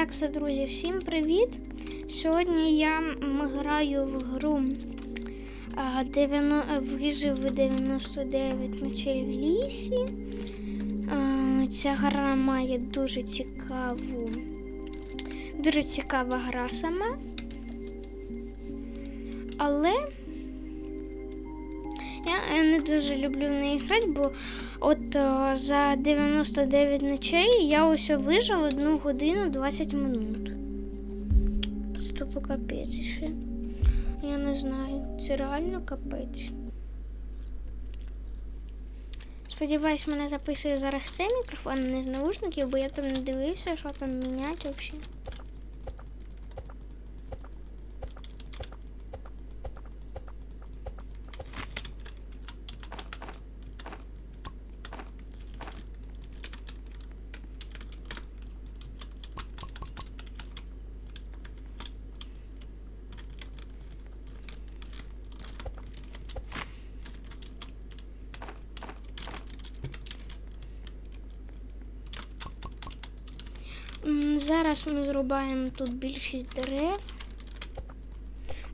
Так, все, друзі, всім привіт! Сьогодні я граю в гру Вижив 99 ночей в лісі. Ця гра має дуже цікаву, дуже цікава гра сама. Але я не дуже люблю в неї грати, бо от е, за 99 ночей я ось вижив 1 годину 20 минут. Стоп, капець ще. Я не знаю. Це реально капець. Сподіваюсь, мене записує зараз цей мікрофон, не з наушників, бо я там не дивився, що там міняти взагалі. Зараз ми зрубаємо тут більшість дерев.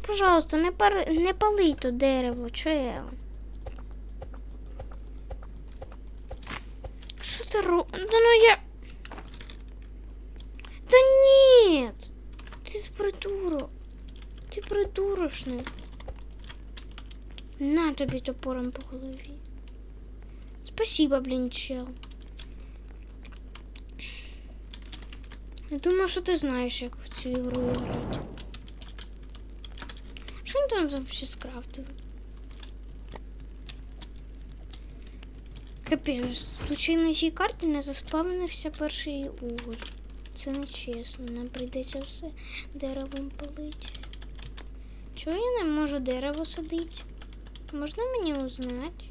Пожалуйста, не, пар... не пали то дерево, чел. Що ти ро... Да ну я... Да нет! Ти придурок. Ти придурочний. На тобі топором по голові. Спасибо, блін, чел. Я думаю, що ти знаєш, як в цю ігру грати. Що він там взагалі скрафтив? Капець, случайно на цій карті не заспавнився перший уголь. Це не чесно, нам прийдеться все деревом палити. Чого я не можу дерево садити? Можна мені узнати?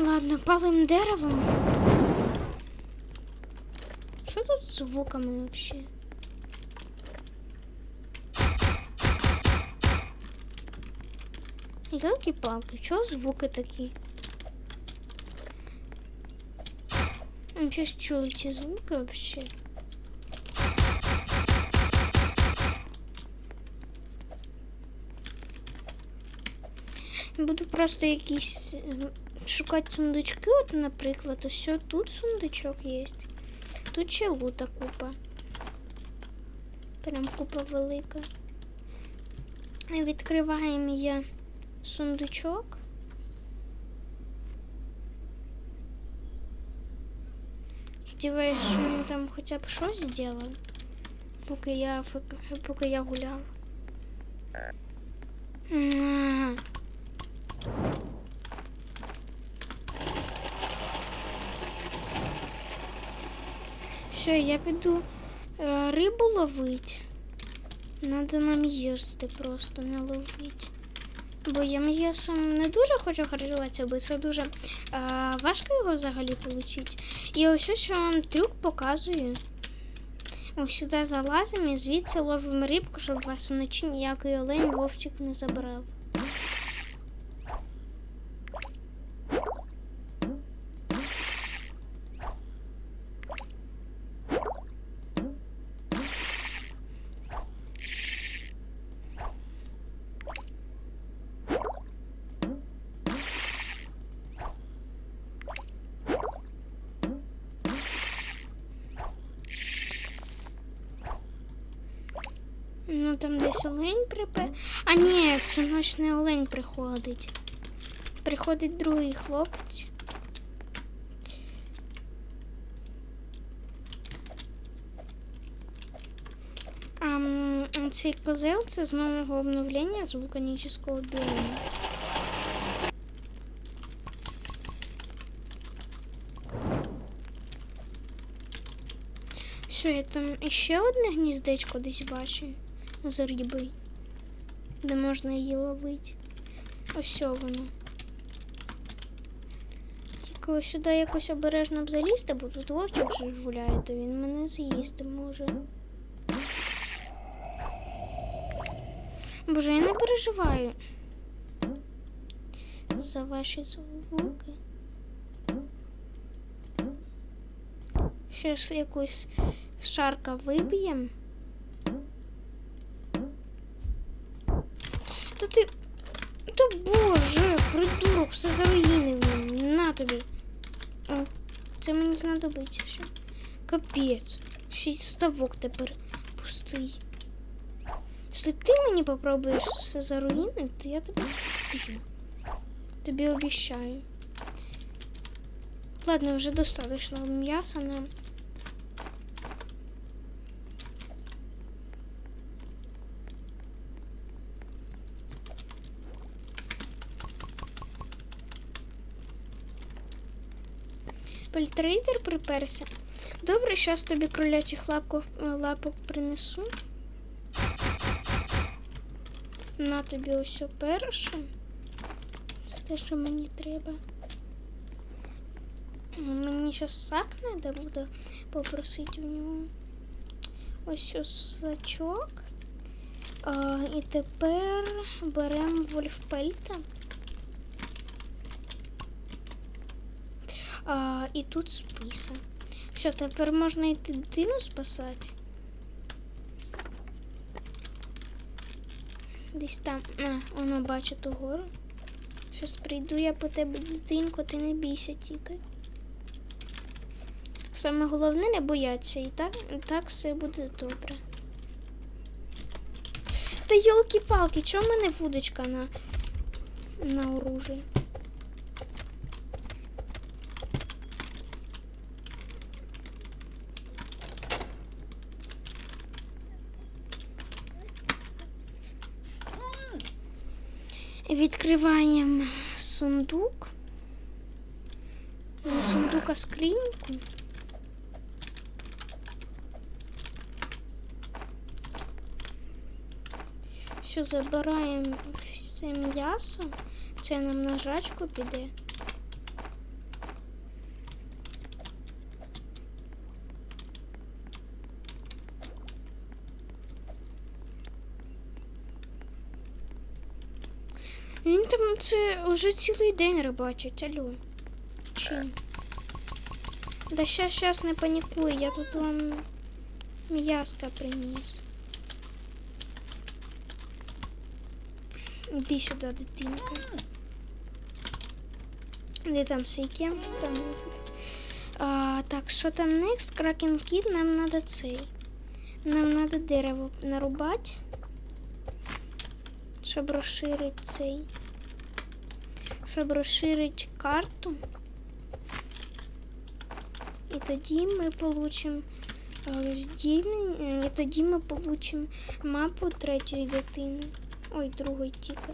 Ладно, палим деревом. Що тут з звуками вообще? Елки-палки, чого звуки такі? Ми щось чули ці звуки вообще. Буду просто якісь е, Шукати сундучки, от, наприклад, ось тут сундучок є. Тут ще лута купа. Прям купа велика. Відкриваємо я сундучок. Сподіваюсь, що він там хоча б щось зробив, поки я, поки я гуляв. Все, я піду е, рибу ловити. Надо нам їсти просто не ловити. Бо я м'ясом не дуже хочу харчуватися, бо це дуже е, важко його взагалі отримати. І ось ось я вам трюк показую. Ось сюди залазимо і звідси ловимо рибку, щоб вас вночі ніякий олень вовчик не забрав. Там десь олень припе. А ні, цю ніч не олень приходить. Приходить другий хлопець. А цей козел це з нового обновлення з вулканічного біому. Все, я там ще одне гніздечко десь бачу з риби, де можна її ловити. Ось воно. Тільки сюди якось обережно б залізти, бо тут вовчик вже гуляє, то він мене з'їсти може. Боже, я не переживаю. за ваші звуки. Ще якусь шарка виб'єм. Ти. Та боже, придурок, все заруїнив він. На тобі. О, це мені знадобиться ще. Капець. Шість ставок тепер пустий. Якщо ти мені попробуєш все заруїнити, то я тобі вб'ю. Тобі обіщаю. Ладно, вже достаточно м'яса нам. Пельтрейдер приперся. Добре, щас тобі кролячих е, лапок принесу. На тобі ось перше. Це те, що мені треба. Мені щас сак треба буде попросити у нього. Ось ось сачок. А, і тепер беремо вольфпельта. А, і тут списа. Що, тепер можна йти дитину спасати? Десь там. А, воно бачу ту гору. Щось прийду я по тебе, дитинко, ти не бійся тільки. Саме головне не бояться, і так, так все буде добре. Та йолки-палки, чого в мене вудочка на, на оружі? Відкриваємо сундук. Не сундук, а скриньку. Все, забираємо все м'ясо. Це нам на жрачку піде. Він там це вже цілий день рибачить, алло. Чим? Да щас, щас не панікуй, я тут вам м'яска приніс. Іди сюди, дитинка. Де там сейкем встановити? Так, що там next? Кракен кіт, нам треба цей. Нам треба дерево нарубати. Щоб розширити цей. Щоб розширити карту. І тоді ми получимо і тоді ми получимо мапу третьої дитини. Ой, другої тільки.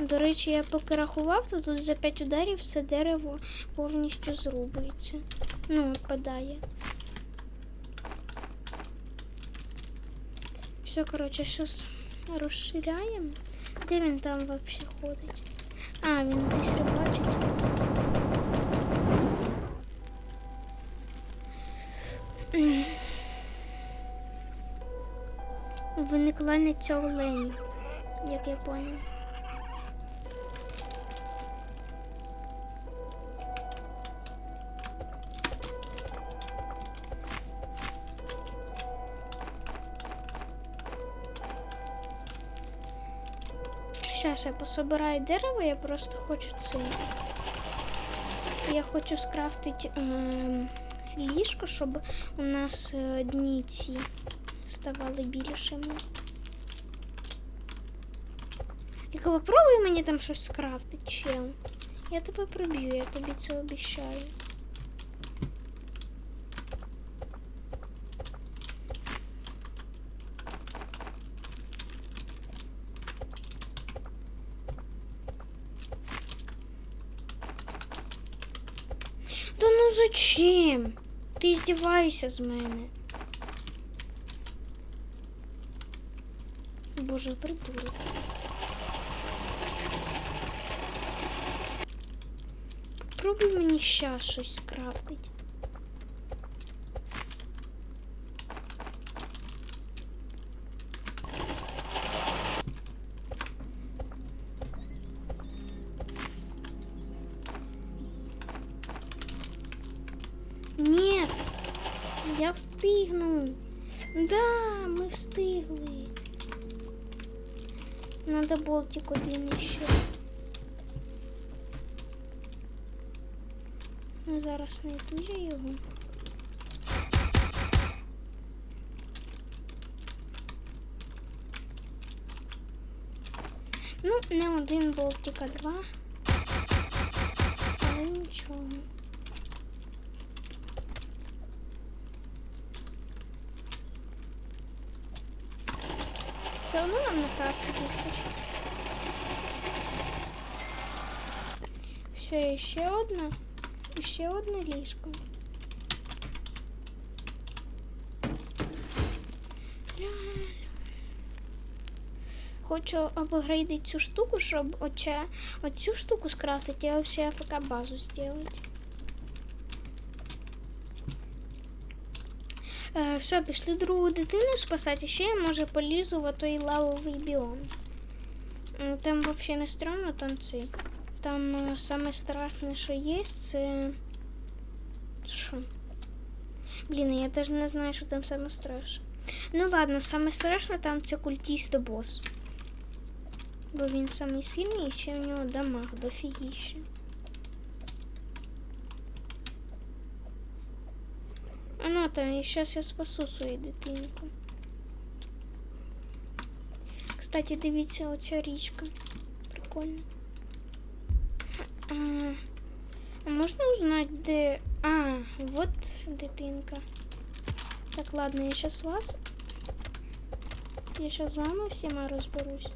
До речі, я поки рахував, то тут за 5 ударів все дерево повністю зрубується. Ну, падає. Все, коротше, зараз розширяємо. Де він там взагалі ходить? А, він десь рибачить. М. Виникла не ця олені, як я поняв. Зараз я пособираю дерево, я просто хочу це. Я хочу скрафтити ем, ліжко, щоб у нас е, дні ці ставали більшими. Тільки попробуй мені там щось скрафтити, чел. Я тебе приб'ю, я тобі це обіцяю. Да зачем? Ти здіваєшся з мене. Боже, придурок. Попробуй мені щас щось скрафтить. Я встигну. Да, ми встигли. Надо болтик один ще. Ну, зараз знайду я його. Ну, не один болтик, а два. Але нічого. Все одно нам на крафті вистачить. Все, ще одна. І ще одне ліжко. Ля-ля. Хочу апгрейдить цю штуку, щоб оче, оцю штуку скрафтити, а всі АФК базу сделать. Все, пішли другу дитину спасати, ще я може полізу в той лавовий біом. Там взагалі не стрьомно, там цей. Там е, саме страшне, що є, це. Що? Блін, я навіть не знаю, що там саме страшне. Ну ладно, саме страшне там це культіст бос. Бо він самий сильний і ще в нього дамаг дофігіще. А ну там, і зараз я спасу свою дитинку. Кстати, дивіться, оця річка. Прикольно. А, а можна узнати, де. А, вот дитинка. Так, ладно, я сейчас вас. Я сейчас з вами всіма розберусь.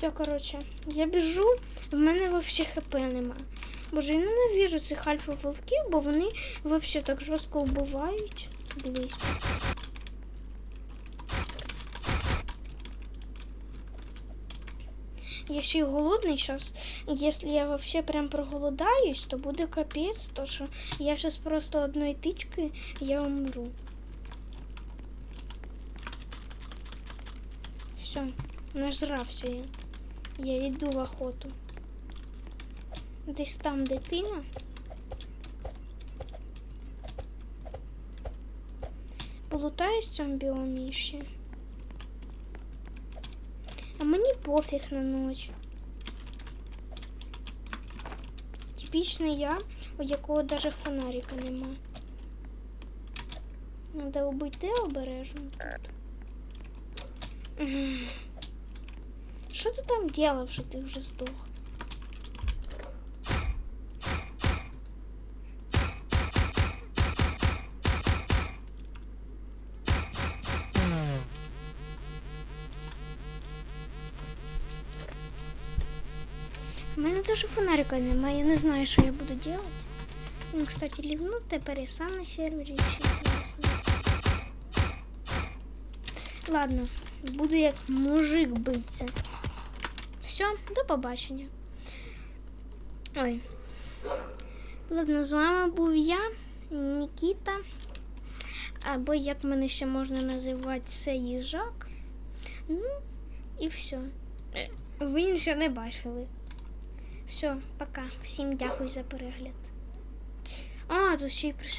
Все, короче, я біжу, в мене вообще хп нема. Боже, я ненавижу цих альфа-вовків, бо вони вообще так жорстко вбивають близько. Я ще й голодний зараз. Якщо я вообще прям проголодаюсь, то буде капець, то що я зараз просто одної тички я умру. Все, нажрався я. Я йду в охоту. Десь там дитина. Полутаюсь в цьому біомі. А мені пофіг на ніч. Типічний я, у якого даже фонарика нема. Надо обійти обережно тут. М. Що ти там делав, що ти вже здох? У мене теж фонарика немає, я не знаю, що я буду делать. Він, кстати, лівнув тепер і сам на сервері ще ясно. Ладно, буду як мужик битися. Все, до побачення. Ой. Ладно, з вами був я, Нікіта. Або як мене ще можна називати, це їжак. Ну, і все. Ви нічого не бачили. Все, пока. Всім дякую за перегляд. А, тут ще й прийшов.